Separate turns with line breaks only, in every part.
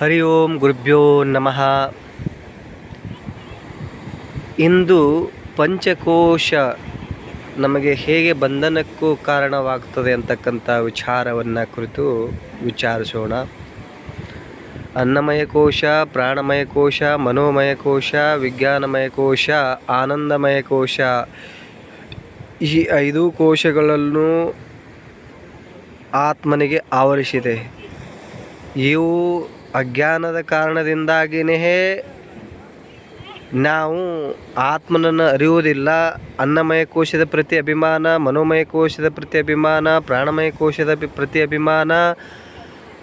ಹರಿ ಓಂ ಗುರುಭ್ಯೋ ನಮಃ. ಇಂದು ಪಂಚಕೋಶ ನಮಗೆ ಹೇಗೆ ಬಂಧನಕ್ಕೂ ಕಾರಣವಾಗ್ತದೆ ಅಂತಕ್ಕಂಥ ವಿಚಾರವನ್ನು ಕುರಿತು ವಿಚಾರಿಸೋಣ. ಅನ್ನಮಯ ಕೋಶ, ಪ್ರಾಣಮಯ ಕೋಶ, ಮನೋಮಯ ಕೋಶ, ವಿಜ್ಞಾನಮಯ ಕೋಶ, ಆನಂದಮಯ ಕೋಶ. ಈ ಐದು ಕೋಶಗಳನ್ನು ಆತ್ಮನಿಗೆ ಆವರಿಸಿದೆ. ಇವು ಅಜ್ಞಾನದ ಕಾರಣದಿಂದಾಗಿನೇ ನಾವು ಆತ್ಮನನ್ನು ಅರಿಯುವುದಿಲ್ಲ. ಅನ್ನಮಯ ಕೋಶದ ಪ್ರತಿ ಅಭಿಮಾನ, ಮನೋಮಯ ಕೋಶದ ಪ್ರತಿ ಅಭಿಮಾನ, ಪ್ರಾಣಮಯ ಕೋಶದ ಪ್ರತಿ ಅಭಿಮಾನ,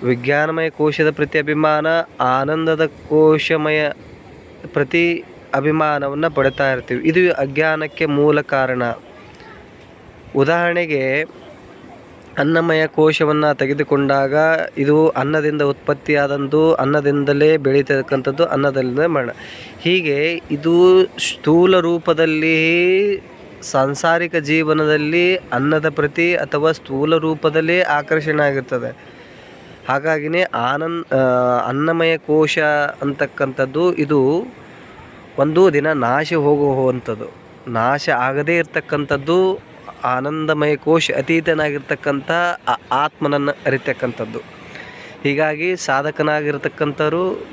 ವಿಜ್ಞಾನಮಯ ಕೋಶದ ಪ್ರತಿ ಅಭಿಮಾನ, ಆನಂದದ ಕೋಶಮಯ ಪ್ರತಿ ಅಭಿಮಾನವನ್ನು ಪಡ್ತಾ ಇರ್ತೀವಿ. ಇದು ಅಜ್ಞಾನಕ್ಕೆ ಮೂಲ ಕಾರಣ. ಉದಾಹರಣೆಗೆ ಅನ್ನಮಯ ಕೋಶವನ್ನು ತೆಗೆದುಕೊಂಡಾಗ ಇದು ಅನ್ನದಿಂದ ಉತ್ಪತ್ತಿಯಾದಂದು ಅನ್ನದಿಂದಲೇ ಬೆಳೀತಕ್ಕಂಥದ್ದು ಅನ್ನದಲ್ಲಿಂದ ಮರಣ. ಹೀಗೆ ಇದು ಸ್ಥೂಲ ರೂಪದಲ್ಲಿ ಸಾಂಸಾರಿಕ ಜೀವನದಲ್ಲಿ ಅನ್ನದ ಪ್ರತಿ ಅಥವಾ ಸ್ಥೂಲ ರೂಪದಲ್ಲೇ ಆಕರ್ಷಣೆ ಆಗಿರ್ತದೆ. ಹಾಗಾಗಿನೇ ಆನಂದ್ ಅನ್ನಮಯ ಕೋಶ ಅಂತಕ್ಕಂಥದ್ದು ಇದು ಒಂದು ದಿನ ನಾಶ ಹೋಗುವಂಥದ್ದು. ನಾಶ ಆಗದೇ ಇರತಕ್ಕಂಥದ್ದು ಆನಂದಮಯ ಕೋಶ ಅತೀತನಾಗಿರ್ತಕ್ಕಂಥ ಆ- ಆತ್ಮನನ್ನು ಅರಿತಕ್ಕಂಥದ್ದು. ಹೀಗಾಗಿ ಸಾಧಕನಾಗಿರ್ತಕ್ಕಂಥವ್ರು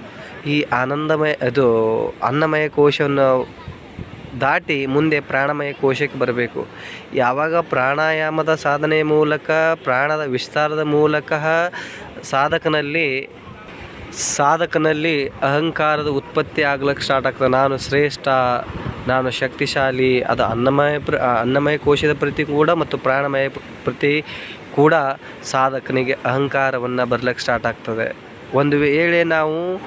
ಈ ಆನಂದಮಯ ಅದು ಅನ್ನಮಯ ಕೋಶವನ್ನು ದಾಟಿ ಮುಂದೆ ಪ್ರಾಣಮಯ ಕೋಶಕ್ಕೆ ಬರಬೇಕು. ಯಾವಾಗ ಪ್ರಾಣಾಯಾಮದ ಸಾಧನೆಯ ಮೂಲಕ, ಪ್ರಾಣದ ವಿಸ್ತಾರದ ಮೂಲಕ ಸಾಧಕನಲ್ಲಿ ಸಾಧಕನಲ್ಲಿ ಅಹಂಕಾರದ ಉತ್ಪತ್ತಿ ಆಗ್ಲಿಕ್ಕೆ ಸ್ಟಾರ್ಟ್ ಆಗ್ತದೆ. ನಾನು ಶ್ರೇಷ್ಠ ನಾನು ಶಕ್ತಿಶಾಲಿ ಅದು ಅನ್ನಮಯ ಪ್ರ ಅನ್ನಮಯ ಕೋಶದ ಪ್ರತಿ ಕೂಡ ಮತ್ತು ಪ್ರಾಣಮಯ ಪ್ರತಿ ಕೂಡ ಸಾಧಕನಿಗೆ ಅಹಂಕಾರವನ್ನು ಬರ್ಲಿಕ್ಕೆ ಸ್ಟಾರ್ಟ್ ಆಗ್ತದೆ. ಒಂದು ವೇಳೆ ನಾವು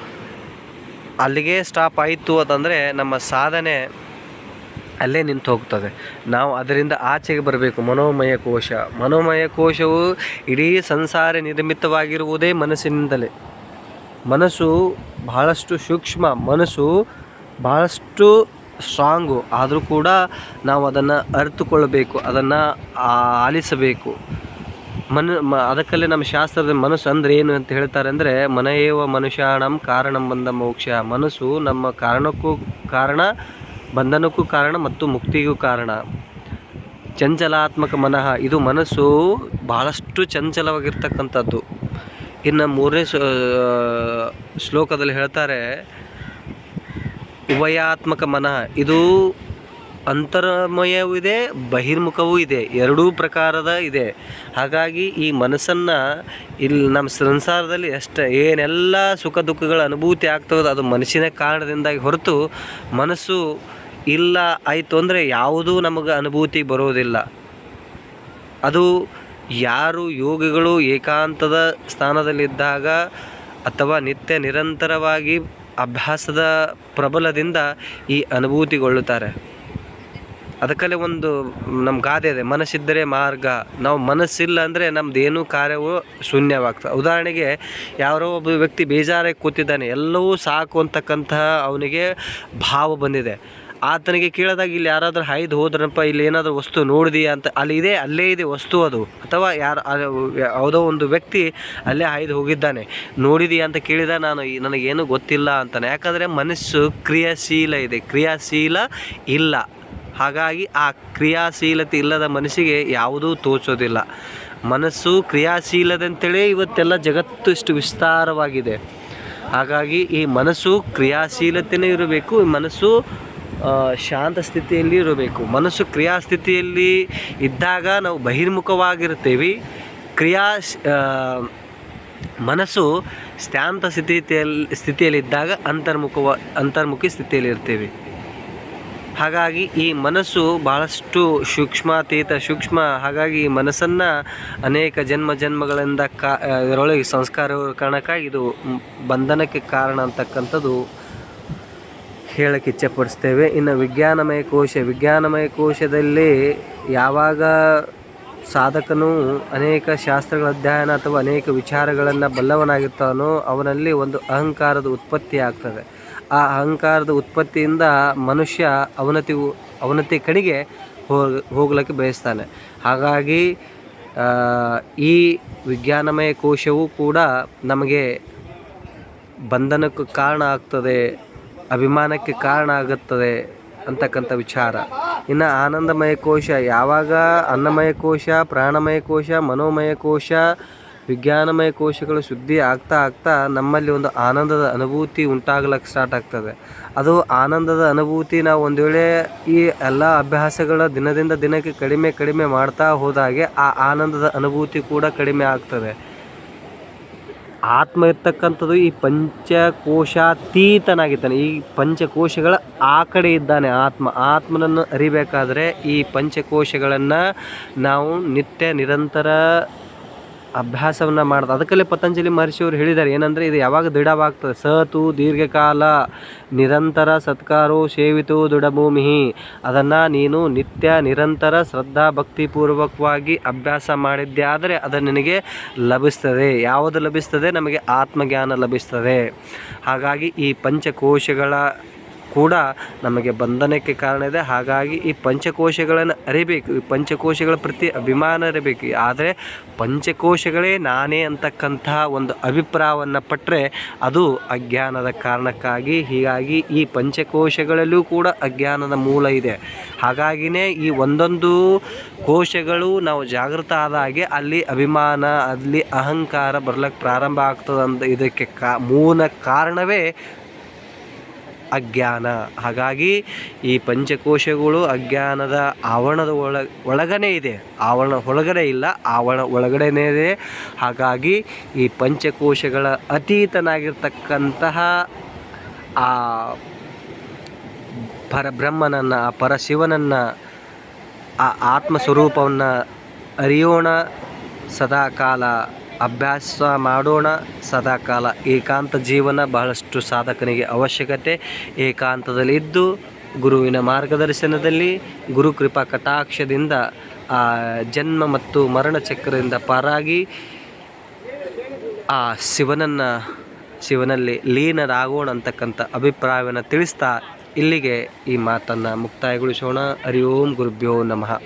ಅಲ್ಲಿಗೆ ಸ್ಟಾಪ್ ಆಯಿತು ಅಂತಂದರೆ ನಮ್ಮ ಸಾಧನೆ ಅಲ್ಲೇ ನಿಂತು ಹೋಗ್ತದೆ. ನಾವು ಅದರಿಂದ ಆಚೆಗೆ ಬರಬೇಕು. ಮನೋಮಯ ಕೋಶ. ಮನೋಮಯ ಕೋಶವು ಇಡೀ ಸಂಸಾರ ನಿರ್ಮಿತವಾಗಿರುವುದೇ ಮನಸ್ಸಿನಿಂದಲೇ. ಮನಸ್ಸು ಬಹಳಷ್ಟು ಸೂಕ್ಷ್ಮ, ಮನಸ್ಸು ಬಹಳಷ್ಟು ಸ್ಟ್ರಾಂಗು ಆದರೂ ಕೂಡ ನಾವು ಅದನ್ನು ಅರಿತುಕೊಳ್ಳಬೇಕು, ಅದನ್ನು ಆಲಿಸಬೇಕು. ಮನ, ಮ, ಅದಕ್ಕಲ್ಲೇ ನಮ್ಮ ಶಾಸ್ತ್ರದ ಮನಸ್ಸು ಅಂದರೆ ಏನು ಅಂತ ಹೇಳ್ತಾರೆ ಅಂದರೆ, ಮನಯೇವ ಮನುಷ್ಯಾಣಂ ಕಾರಣಂ ಬಂದ ಮೋಕ್ಷ. ಮನಸ್ಸು ನಮ್ಮ ಕಾರಣಕ್ಕೂ ಕಾರಣ, ಬಂಧನಕ್ಕೂ ಕಾರಣ ಮತ್ತು ಮುಕ್ತಿಗೂ ಕಾರಣ. ಚಂಚಲಾತ್ಮಕ ಮನಃ, ಇದು ಮನಸ್ಸು ಬಹಳಷ್ಟು ಚಂಚಲವಾಗಿರ್ತಕ್ಕಂಥದ್ದು. ಇನ್ನು ಮೂರನೇ ಶ್ಲೋ- ಶ್ಲೋಕದಲ್ಲಿ ಹೇಳ್ತಾರೆ ಉಭಯಾತ್ಮಕ ಮನ. ಇದು ಅಂತರ್ಮಯವೂ ಇದೆ, ಬಹಿರ್ಮುಖವೂ ಇದೆ. ಎರಡೂ ಪ್ರಕಾರದ ಇದೆ. ಹಾಗಾಗಿ ಈ ಮನಸ್ಸನ್ನು ಇಲ್ಲಿ ನಮ್ಮ ಸಂಸಾರದಲ್ಲಿ ಎಷ್ಟು ಏನೆಲ್ಲ ಸುಖ ದುಃಖಗಳ ಅನುಭೂತಿ ಆಗ್ತದೆ ಅದು ಮನಸ್ಸಿನ ಕಾರಣದಿಂದಾಗಿ ಹೊರತು ಮನಸ್ಸು ಇಲ್ಲ, ಆಯಿತು ಅಂದರೆ ಯಾವುದೂ ನಮಗೆ ಅನುಭೂತಿ ಬರೋದಿಲ್ಲ. ಅದು ಯಾರು ಯೋಗಿಗಳು ಏಕಾಂತದ ಸ್ಥಾನದಲ್ಲಿದ್ದಾಗ ಅಥವಾ ನಿತ್ಯ ನಿರಂತರವಾಗಿ ಅಭ್ಯಾಸದ ಪ್ರಬಲದಿಂದ ಈ ಅನುಭೂತಿಗೊಳ್ಳುತ್ತಾರೆ. ಅದಕ್ಕಲ್ಲೇ ಒಂದು ನಮ್ಮ ಗಾದೆ ಇದೆ, ಮನಸ್ಸಿದ್ದರೆ ಮಾರ್ಗ ನಾವು ಮನಸ್ಸಿಲ್ಲ ಅಂದರೆ ನಮ್ದು ಏನೂ ಕಾರ್ಯವು ಶೂನ್ಯವಾಗ್ತದೆ. ಉದಾಹರಣೆಗೆ ಯಾರೋ ಒಬ್ಬ ವ್ಯಕ್ತಿ ಬೇಜಾರಾಗಿ ಕೂತಿದ್ದಾನೆ, ಎಲ್ಲವೂ ಸಾಕು ಅಂತಕ್ಕಂತಹ ಅವನಿಗೆ ಭಾವ ಬಂದಿದೆ. ಆತನಿಗೆ ಕೇಳಿದಾಗ ಇಲ್ಲಿ ಯಾರಾದರೂ ಹಾಯ್ದು ಹೋದ್ರಪ್ಪ ಇಲ್ಲಿ ಏನಾದರೂ ವಸ್ತು ನೋಡಿದೀಯಾ ಅಂತ, ಅಲ್ಲಿ ಇದೆ, ಅಲ್ಲೇ ಇದೆ ವಸ್ತು ಅದು. ಅಥವಾ ಯಾರು ಯಾವುದೋ ಒಂದು ವ್ಯಕ್ತಿ ಅಲ್ಲೇ ಹಾಯ್ದು ಹೋಗಿದ್ದಾನೆ. ನೋಡಿದೀಯಾ ಅಂತ ಕೇಳಿದ ನಾನು ನನಗೇನು ಗೊತ್ತಿಲ್ಲ ಅಂತಾನೆ. ಯಾಕಂದರೆ ಮನಸ್ಸು ಕ್ರಿಯಾಶೀಲ ಇದೆ. ಕ್ರಿಯಾಶೀಲ ಇಲ್ಲ. ಹಾಗಾಗಿ ಆ ಕ್ರಿಯಾಶೀಲತೆ ಇಲ್ಲದ ಮನಸ್ಸಿಗೆ ಯಾವುದೂ ತೋಚೋದಿಲ್ಲ. ಮನಸ್ಸು ಕ್ರಿಯಾಶೀಲದಂತೇಳಿ ಇವತ್ತೆಲ್ಲ ಜಗತ್ತು ಇಷ್ಟು ವಿಸ್ತಾರವಾಗಿದೆ. ಹಾಗಾಗಿ ಈ ಮನಸ್ಸು ಕ್ರಿಯಾಶೀಲತೆಯೇ ಇರಬೇಕು. ಈ ಮನಸ್ಸು ಶಾಂತ ಸ್ಥಿತಿಯಲ್ಲಿ ಇರಬೇಕು. ಮನಸ್ಸು ಕ್ರಿಯಾಸ್ಥಿತಿಯಲ್ಲಿ ಇದ್ದಾಗ ನಾವು ಬಹಿರ್ಮುಖವಾಗಿರ್ತೇವೆ ಕ್ರಿಯಾ ಮನಸ್ಸು ಶಾಂತ ಸ್ಥಿತಿಯಲ್ಲಿ, ಸ್ಥಿತಿಯಲ್ಲಿದ್ದಾಗ ಅಂತರ್ಮುಖವ, ಅಂತರ್ಮುಖಿ ಸ್ಥಿತಿಯಲ್ಲಿ ಇರ್ತೇವೆ ಹಾಗಾಗಿ ಈ ಮನಸ್ಸು ಬಹಳಷ್ಟು ಸೂಕ್ಷ್ಮಾತೀತ ಸೂಕ್ಷ್ಮ, ಹಾಗಾಗಿ ಈ ಮನಸ್ಸನ್ನು ಅನೇಕ ಜನ್ಮ ಜನ್ಮಗಳಿಂದ ಕಾ, ಇದರೊಳಗೆ ಸಂಸ್ಕಾರ ಕಾರಣಕ್ಕಾಗಿ ಇದು ಬಂಧನಕ್ಕೆ ಕಾರಣ ಅಂತಕ್ಕಂಥದ್ದು ಹೇಳಕ್ಕೆ ಇಚ್ಛೆಪಡಿಸ್ತೇವೆ. ಇನ್ನು ವಿಜ್ಞಾನಮಯ ಕೋಶ, ವಿಜ್ಞಾನಮಯ ಕೋಶದಲ್ಲಿ ಯಾವಾಗ ಸಾಧಕನು ಅನೇಕ ಶಾಸ್ತ್ರಗಳ ಅಧ್ಯಯನ ಅಥವಾ ಅನೇಕ ವಿಚಾರಗಳನ್ನು ಬಲ್ಲವನಾಗಿರ್ತಾನೋ ಅವನಲ್ಲಿ ಒಂದು ಅಹಂಕಾರದ ಉತ್ಪತ್ತಿ ಆಗ್ತದೆ. ಆ ಅಹಂಕಾರದ ಉತ್ಪತ್ತಿಯಿಂದ ಮನುಷ್ಯ ಅವನತಿ ಅವನತಿ ಕಡೆಗೆ ಹೋಗ ಹೋಗ್ಲಿಕ್ಕೆ ಬಯಸ್ತಾನೆ. ಹಾಗಾಗಿ ಈ ವಿಜ್ಞಾನಮಯ ಕೋಶವೂ ಕೂಡ ನಮಗೆ ಬಂಧನಕ್ಕೆ ಕಾರಣ ಆಗ್ತದೆ ಅಭಿಮಾನಕ್ಕೆ ಕಾರಣ ಆಗುತ್ತದೆ ಅಂತಕ್ಕಂಥ ವಿಚಾರ. ಇನ್ನು ಆನಂದಮಯ ಕೋಶ, ಯಾವಾಗ ಅನ್ನಮಯ ಕೋಶ, ಪ್ರಾಣಮಯ ಕೋಶ, ಮನೋಮಯ ಕೋಶ, ವಿಜ್ಞಾನಮಯ ಕೋಶಗಳು ಶುದ್ಧಿ ಆಗ್ತಾ ಆಗ್ತಾ ನಮ್ಮಲ್ಲಿ ಒಂದು ಆನಂದದ ಅನುಭೂತಿ ಉಂಟಾಗ್ಲಿಕ್ಕೆ ಸ್ಟಾರ್ಟ್ ಆಗ್ತದೆ. ಅದು ಆನಂದದ ಅನುಭೂತಿ ನಾವು ಒಂದು ವೇಳೆ ಈ ಎಲ್ಲ ಅಭ್ಯಾಸಗಳ ದಿನದಿಂದ ದಿನಕ್ಕೆ ಕಡಿಮೆ ಕಡಿಮೆ ಮಾಡ್ತಾ ಹೋದಾಗೆ ಆ ಆನಂದದ ಅನುಭೂತಿ ಕೂಡ ಕಡಿಮೆ ಆಗ್ತದೆ. ಆತ್ಮ ಇರ್ತಕ್ಕಂಥದ್ದು ಈ ಪಂಚಕೋಶಾತೀತನಾಗಿದ್ದಾನೆ. ಈ ಪಂಚಕೋಶಗಳ ಆ ಕಡೆ ಇದ್ದಾನೆ ಆತ್ಮ. ಆತ್ಮನನ್ನು ಅರಿಬೇಕಾದರೆ ಈ ಪಂಚಕೋಶಗಳನ್ನು ನಾವು ನಿತ್ಯ ನಿರಂತರ ಅಭ್ಯಾಸವನ್ನು ಮಾಡೋದು. ಅದಕ್ಕಲ್ಲೇ ಪತಂಜಲಿ ಮಹರ್ಷಿಯವರು ಹೇಳಿದ್ದಾರೆ ಏನಂದರೆ ಇದು ಯಾವಾಗ ದೃಢವಾಗ್ತದೆ? ಸತು ದೀರ್ಘಕಾಲ ನಿರಂತರ ಸತ್ಕಾರೋ ಸೇವಿತು ದೃಢಭೂಮಿ ಅದನ್ನು ನೀನು ನಿತ್ಯ ನಿರಂತರ ಶ್ರದ್ಧಾ ಭಕ್ತಿಪೂರ್ವಕವಾಗಿ ಅಭ್ಯಾಸ ಮಾಡಿದ್ದೆ ಆದರೆ ಅದು ನಿನಗೆ ಲಭಿಸ್ತದೆ. ಯಾವುದು ಲಭಿಸ್ತದೆ? ನಮಗೆ ಆತ್ಮಜ್ಞಾನ ಲಭಿಸ್ತದೆ. ಹಾಗಾಗಿ ಈ ಪಂಚಕೋಶಗಳ ಕೂಡ ನಮಗೆ ಬಂಧನಕ್ಕೆ ಕಾರಣ ಇದೆ. ಹಾಗಾಗಿ ಈ ಪಂಚಕೋಶಗಳನ್ನು ಅರಿಬೇಕು. ಈ ಪಂಚಕೋಶಗಳ ಪ್ರತಿ ಅಭಿಮಾನ ಇರಬೇಕು. ಆದರೆ ಪಂಚಕೋಶಗಳೇ ನಾನೇ ಅಂತಕ್ಕಂತಹ ಒಂದು ಅಭಿಪ್ರಾಯವನ್ನು ಪಟ್ಟರೆ ಅದು ಅಜ್ಞಾನದ ಕಾರಣಕ್ಕಾಗಿ, ಹೀಗಾಗಿ ಈ ಪಂಚಕೋಶಗಳಲ್ಲೂ ಕೂಡ ಅಜ್ಞಾನದ ಮೂಲ ಇದೆ. ಹಾಗಾಗಿನೇ ಈ ಒಂದೊಂದು ಕೋಶಗಳು ನಾವು ಜಾಗೃತ ಆದಾಗೆ ಅಲ್ಲಿ ಅಭಿಮಾನ, ಅಲ್ಲಿ ಅಹಂಕಾರ ಬರ್ಲಿಕ್ಕೆ ಪ್ರಾರಂಭ ಆಗ್ತದಂತ ಇದಕ್ಕೆ ಕಾ, ಮೂಲ ಕಾರಣವೇ ಅಜ್ಞಾನ. ಹಾಗಾಗಿ ಈ ಪಂಚಕೋಶಗಳು ಅಜ್ಞಾನದ ಆವರಣದ ಒಳ, ಒಳಗನೆ ಇದೆ. ಆವರಣ ಒಳಗಡೆ ಇಲ್ಲ, ಆವರಣ ಒಳಗಡೆನೇ ಇದೆ. ಹಾಗಾಗಿ ಈ ಪಂಚಕೋಶಗಳ ಅತೀತನಾಗಿರ್ತಕ್ಕಂತಹ ಆ ಪರಬ್ರಹ್ಮನನ್ನು, ಆ ಪರಶಿವನನ್ನು, ಆ ಆತ್ಮ ಸ್ವರೂಪವನ್ನು ಅರಿಯೋಣ ಸದಾಕಾಲ. ಅಭ್ಯಾಸ ಮಾಡೋಣ. ಸದಾಕಾಲ ಏಕಾಂತ ಜೀವನ ಬಹಳಷ್ಟು ಸಾಧಕನಿಗೆ ಅವಶ್ಯಕತೆ. ಏಕಾಂತದಲ್ಲಿ ಇದ್ದು ಗುರುವಿನ ಮಾರ್ಗದರ್ಶನದಲ್ಲಿ ಗುರು ಕೃಪಾ ಕಟಾಕ್ಷದಿಂದ, ಆ ಜನ್ಮ ಮತ್ತು ಮರಣ ಚಕ್ರದಿಂದ ಪಾರಾಗಿ, ಆ ಶಿವನನ್ನು, ಶಿವನಲ್ಲಿ ಲೀನರಾಗೋಣ ಅಂತಕ್ಕಂಥ ಅಭಿಪ್ರಾಯವನ್ನು ತಿಳಿಸ್ತಾ ಇಲ್ಲಿಗೆ ಈ ಮಾತನ್ನು ಮುಕ್ತಾಯಗೊಳಿಸೋಣ. ಹರಿ ಓಂ ಗುರುಭ್ಯೋ ನಮಃ.